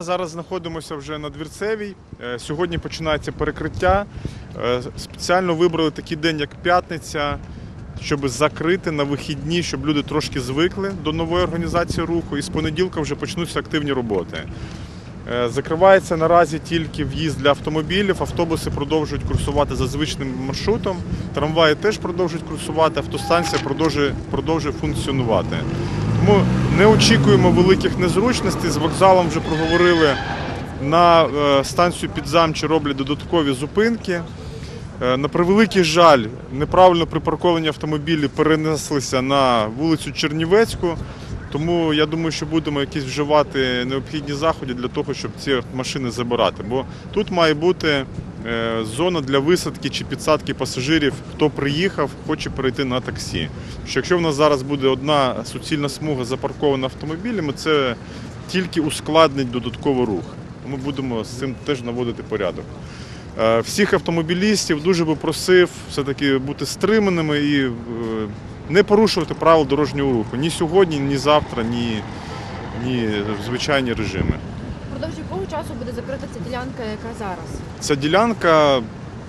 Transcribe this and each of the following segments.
Зараз знаходимося вже на Двірцевій. Е, Сьогодні починається перекриття. Е, Спеціально вибрали такий день, як п'ятниця, щоб закрити на вихідні, щоб люди трошки звикли до нової організації руху. І з понеділка вже почнуться активні роботи. Е, Закривається наразі тільки в'їзд для автомобілів. Автобуси продовжують курсувати за звичним маршрутом. Трамваї теж продовжують курсувати, автостанція продовжує, продовжує функціонувати. Тому не очікуємо великих незручностей. З вокзалом вже проговорили на е, станцію Підзамчі роблять додаткові зупинки. Е, На превеликий жаль, неправильно припарковані автомобілі перенеслися на вулицю Чернівецьку. Тому я думаю, що будемо якісь вживати необхідні заходи для того, щоб ці машини забирати. Бо тут має бути зона для висадки чи підсадки пасажирів, хто приїхав, хоче перейти на таксі. Що якщо в нас зараз буде одна суцільна смуга запаркована автомобілями, це тільки ускладнить додатковий рух. Тому будемо з цим теж наводити порядок. Е, Всіх автомобілістів дуже би просив все-таки бути стриманими і е, не порушувати правил дорожнього руху ні сьогодні, ні завтра, ні, ні звичайні режими. Якого часу буде закрита ця ділянка, яка зараз? Ця ділянка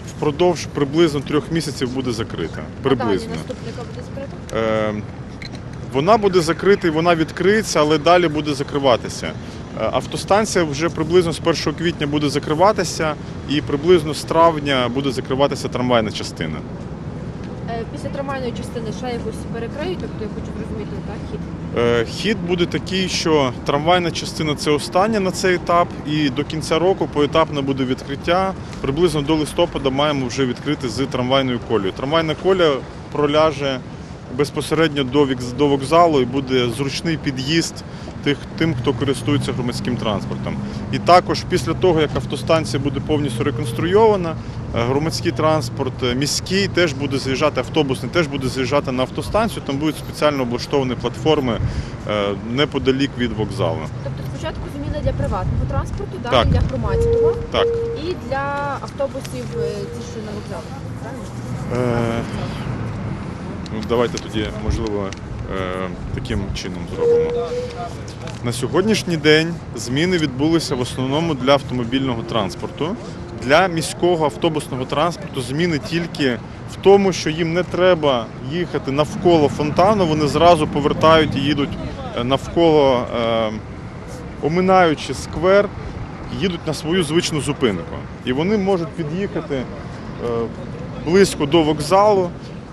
впродовж приблизно трьох місяців буде закрита. Приблизно. А далі наступна яка буде закрита? Е, Вона буде закрита і вона відкриється, але далі буде закриватися. Е, Автостанція вже приблизно з 1 квітня буде закриватися, і приблизно з травня буде закриватися трамвайна частина. Е, Після трамвайної частини ще якось перекриють, тобто я хочу зрозуміти, так, хід. Е, Хід буде такий, що трамвайна частина це остання на цей етап, і до кінця року поетапне буде відкриття. Приблизно до листопада маємо вже відкрити з трамвайною колією. Трамвайна коля проляже безпосередньо до вокзалу і буде зручний під'їзд тих, тим, хто користується громадським транспортом. І також після того, як автостанція буде повністю реконструйована, е, громадський транспорт е, міський теж буде заїжджати, автобусний теж буде заїжджати на автостанцію. Там будуть спеціально облаштовані платформи е, неподалік від вокзалу. Тобто спочатку зміни для приватного транспорту, далі Так. для громадського Так. і для автобусів ті, що на вокзалі. Правильно? Е, ну, давайте тоді, можливо, таким чином зробимо. На сьогоднішній день зміни відбулися в основному для автомобільного транспорту. Для міського автобусного транспорту зміни тільки в тому, що їм не треба їхати навколо фонтану, вони зразу повертають і їдуть е, навколо, е, оминаючи сквер, їдуть на свою звичну зупинку. І вони можуть під'їхати е, близько до вокзалу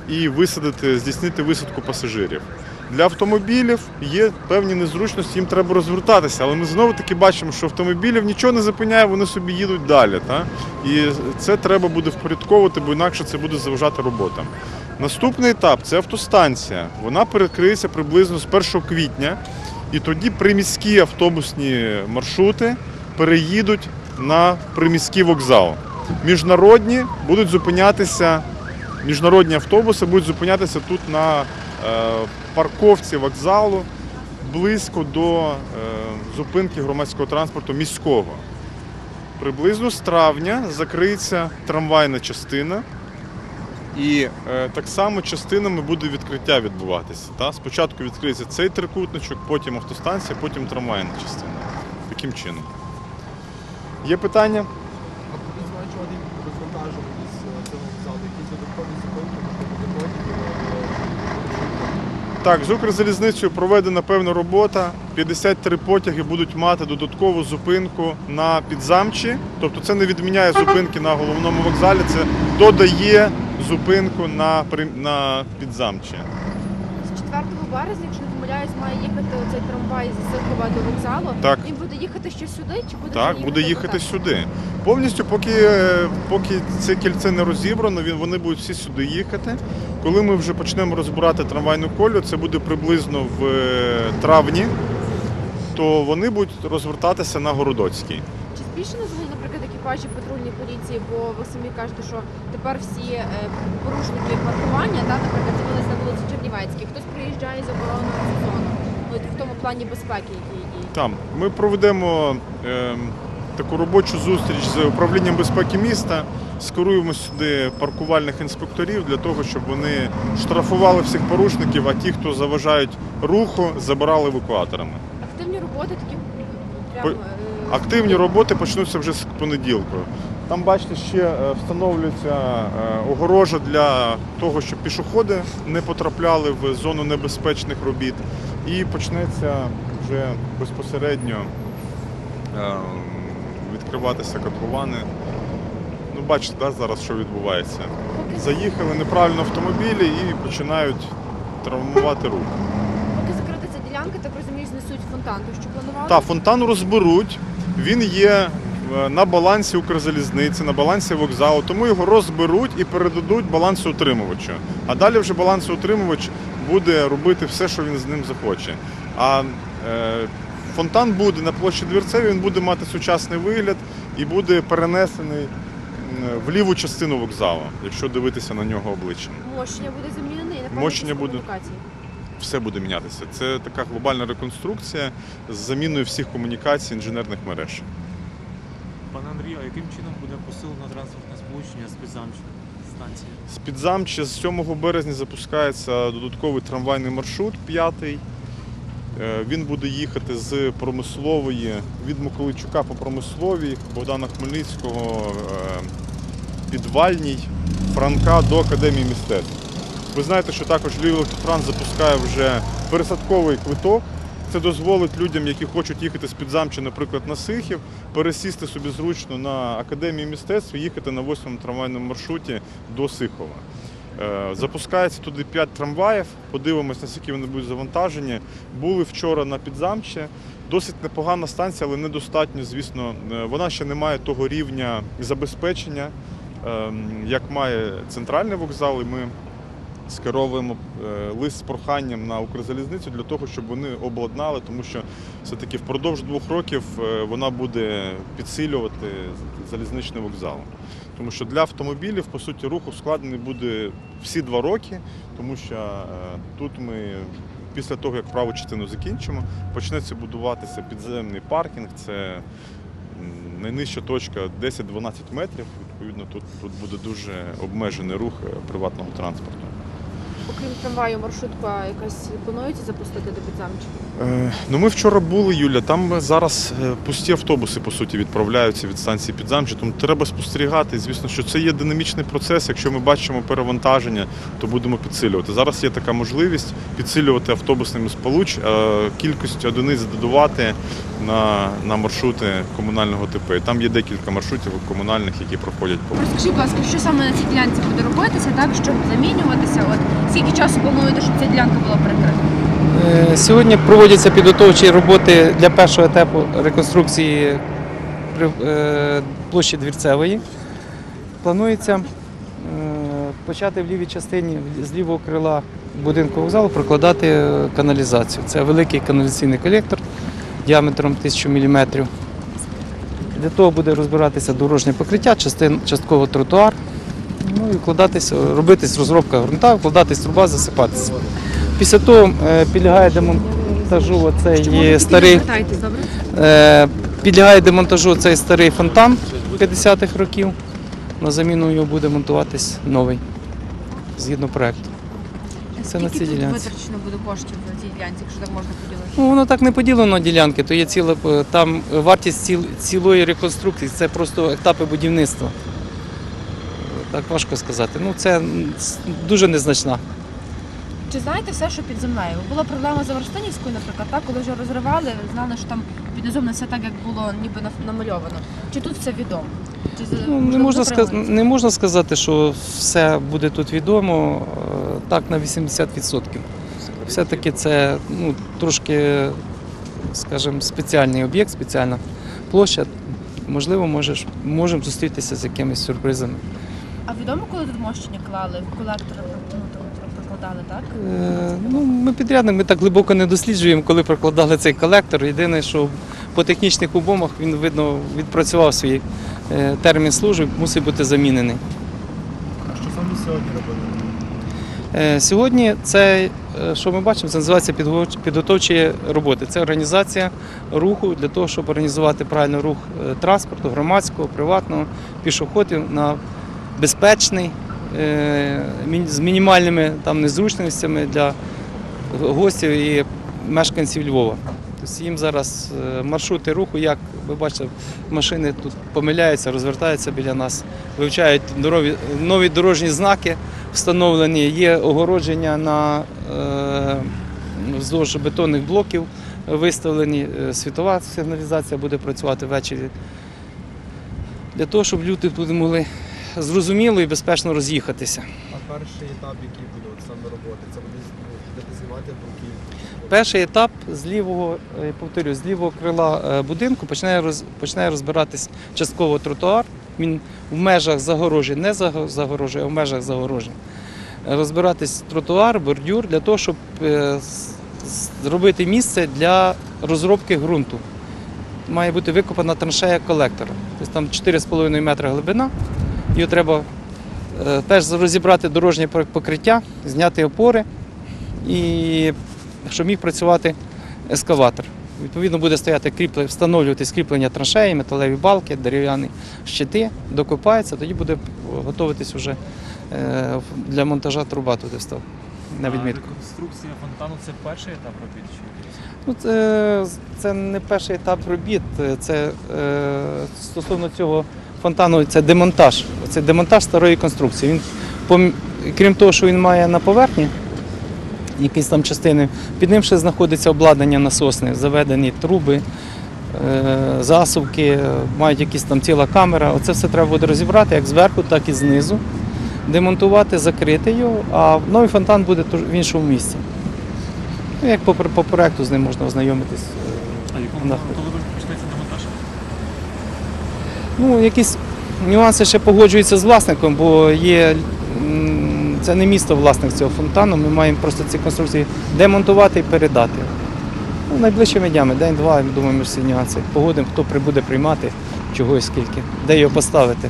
і висадити, здійснити висадку пасажирів. Для автомобілів є певні незручності, їм треба розвертатися, але ми знову таки бачимо, що автомобілів нічого не зупиняє, вони собі їдуть далі. Та? І це треба буде впорядковувати, бо інакше це буде заважати роботам. Наступний етап це автостанція. Вона перекриється приблизно з 1 квітня, і тоді приміські автобусні маршрути переїдуть на приміський вокзал. Міжнародні будуть зупинятися, міжнародні автобуси будуть зупинятися тут на е, парковці вокзалу близько до е, зупинки громадського транспорту міського. Приблизно з травня закриється трамвайна частина. І е, так само частинами буде відкриття відбуватися. Спочатку відкриється цей трикутничок, потім автостанція, потім трамвайна частина. Таким чином. Є питання? А будуть зменшувати розвантажуваність цього вокзалу, якісь додаткові зупинки, можливо, потяги. Так, з Укрзалізницею проведена певна робота. 53 потяги будуть мати додаткову зупинку на підзамчі. Тобто це не відміняє зупинки на головному вокзалі, це додає зупинку на, на підзамчі. З 4 березня, якщо помиляюсь, має їхати оцей трамвай з Сихова до вокзалу. Так. Він буде їхати ще сюди, чи буде Так, буде їхати отак? сюди. Повністю, поки, е, поки це кільце не розібрано, він- вони будуть всі сюди їхати. Коли ми вже почнемо розбирати трамвайну колю, це буде приблизно в е, травні, то вони будуть розвертатися на Городоцький. Чи збільшено взагалі, наприклад, екіпажі патрульної поліції, бо ви самі кажете, що тепер всі е, порушники паркування, та, наприклад, Чернівецькій, хтось приїжджає з оборонного сезону. Ну, от в тому плані безпеки, який діє. Там ми проведемо е, таку робочу зустріч з управлінням безпеки міста. Скеруємо сюди паркувальних інспекторів для того, щоб вони штрафували всіх порушників, а ті, хто заважають руху, забирали евакуаторами. Активні роботи такі прям е, Активні роботи почнуться вже з понеділку. Там, бачите, ще е, встановлюється е, огорожа для того, щоб пішоходи не потрапляли в зону небезпечних робіт. І почнеться вже безпосередньо е, відкриватися котловани. Ну, бачите, да, зараз що відбувається. Заїхали неправильно автомобілі і починають травмувати рух. поки закрита ця ділянка, так розумію, знесуть фонтан. То що планували? Та фонтан розберуть. Він є на балансі Укрзалізниці, на балансі вокзалу, тому його розберуть і передадуть балансоутримувачу. А далі вже балансоутримувач буде робити все, що він з ним захоче. А е, фонтан буде на площі Двірцеві, він буде мати сучасний вигляд і буде перенесений в ліву частину вокзалу, якщо дивитися на нього обличчям. Мощення буде замінене і Мощення буде. комунікації. Все буде мінятися. Це така глобальна реконструкція з заміною всіх комунікацій інженерних мереж. Пане Андрію, а яким чином буде посилено транспортне сполучення з Підзамчі станції? З Підзамча з 7 березня запускається додатковий трамвайний маршрут п'ятий. Е, Він буде їхати з промислової від Миколайчука по промисловій, Богдана Хмельницького, е, підвальній, Франка до Академії мистецтв. Ви знаєте, що також Львів Електротранс запускає вже пересадковий квиток. Це дозволить людям, які хочуть їхати з Підзамча, наприклад, на Сихів, пересісти собі зручно на Академію мистецтв і їхати на 8 трамвайному маршруті до Сихова. Е, Запускається туди 5 трамваїв, подивимось, наскільки вони будуть завантажені. Були вчора на Підзамчі. Досить непогана станція, але недостатньо, звісно. Е, Вона ще не має того рівня забезпечення, ем, як має центральний вокзал. І ми скеровуємо е, лист з проханням на Укрзалізницю для того, щоб вони обладнали, тому що все-таки впродовж двох років е, вона буде підсилювати залізничний вокзал. Тому що для автомобілів, по суті, рух ускладнений буде всі два роки, тому що е, тут ми після того, як праву частину закінчимо, почнеться будуватися підземний паркінг. Це найнижча точка 10-12 метрів. Відповідно, тут, тут буде дуже обмежений рух приватного транспорту. Окрім трамваю, маршрутка якась планується запустити до Підзамча? Е, Ну, ми вчора були, Юля. Там зараз е, пусті автобуси по суті відправляються від станції Підзамча. Тому треба спостерігати. Звісно, що це є динамічний процес. Якщо ми бачимо перевантаження, то будемо підсилювати. Зараз є така можливість підсилювати автобусними сполуч, кількість одиниць додавати на, на маршрути комунального. І Там є декілька маршрутів комунальних, які проходять по Розкажіть, будь ласка, що саме на цій ділянці буде робитися, так щоб замінюватися? От скільки часу плануєте, щоб ця ділянка була перекрита? Е, Сьогодні проводяться підготовчі роботи для першого етапу реконструкції е, площі Двірцевої. Планується е, почати в лівій частині з лівого крила будинку вокзалу прокладати каналізацію. Це великий каналізаційний колектор діаметром 1000 мм. Для того буде розбиратися дорожнє покриття, частково тротуар. Ну і вкладатися, робитись розробка ґрунта, вкладатись труба, засипатися. Після того е, підлягає демонтажу оцей старий, е, підлягає демонтажу цей старий фонтан 50-х років. На заміну його буде монтуватись новий згідно проекту. Це на цій ділянці. витрачено буде коштів на цій ділянці, якщо так можна поділити? Ну, воно так не поділено ділянки, то є ціла е, там вартість ціл, цілої реконструкції, це просто етапи будівництва. Так важко сказати. Ну, це дуже незначна. Чи знаєте все, що під землею? Була проблема з Аверстанівською, наприклад, так, коли вже розривали, знали, що там під низом не все так, як було ніби намальовано. Чи тут все відомо? Чи Ну, не, можна сказ... не можна сказати, що все буде тут відомо е, так на 80%. Все-таки це ну, трошки, скажімо, спеціальний об'єкт, спеціальна площа. Можливо, можеш, можемо зустрітися з якимись сюрпризами. А відомо, коли тут мощення клали, колектори прокладали, так? Е, ну, ми підрядник, ми так глибоко не досліджуємо, коли прокладали цей колектор. Єдине, що по технічних умовах він, видно, відпрацював свій е, термін служби, мусить бути замінений. А що саме сьогодні робили? Е, Сьогодні це, що ми бачимо, це називається підготовчі роботи. Це організація руху для того, щоб організувати правильний рух транспорту, громадського, приватного, пішоходів на безпечний, з мінімальними там, незручностями для гостів і мешканців Львова. Тобто їм зараз е, маршрути руху, як ви бачите, машини тут помиляються, розвертаються біля нас, вивчають нові, нові дорожні знаки встановлені, є огородження на е, вздовж бетонних блоків виставлені, е, світова сигналізація буде працювати ввечері. Для того, щоб люди тут могли зрозуміло і безпечно роз'їхатися. А перший етап, який буде саме роботи, це буде ну, будете знімати бруківку. Перший етап з лівого, е, повторюю, з лівого крила е, будинку починає, роз, починає розбиратись частково тротуар. Він в межах загорожі, не заго- загорожі, а в межах загорожі. Е, Розбиратись тротуар, бордюр для того, щоб зробити місце для розробки ґрунту. Має бути викопана траншея колектора. Тобто там 4,5 метри глибина. Його треба перш розібрати дорожнє покриття, зняти опори і щоб міг працювати ескаватор. Відповідно, буде стояти кріпле, встановлювати скріплення траншеї, металеві балки, дерев'яні щити, докопається, тоді буде готуватись вже е, для монтажа труба туди встав на А відмітку. Реконструкція фонтану це перший етап робіт? Ну, це, це не перший етап робіт. Це е, стосовно цього фонтану, це демонтаж. Це демонтаж старої конструкції. Він, крім того, що він має на поверхні якісь там частини, під ним ще знаходиться обладнання насосне, заведені труби, е, засувки, е, мають якісь там ціла камера. Оце все треба буде розібрати як зверху, так і знизу. Демонтувати, закрити його, а новий фонтан буде в іншому місці. Ну, як по, по проекту з ним можна ознайомитись. А якому На- коли ви почнеться демонтаж? Ну, якісь нюанси ще погоджуються з власником, бо є. Це не місто власник цього фонтану. Ми маємо просто ці конструкції демонтувати і передати. Ну, найближчими днями, день-два, думаю, ми всі нюанси погодимо, хто прибуде приймати, чого і скільки, де його поставити.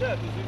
Де? Ти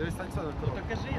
дивись стань сам на Покажи.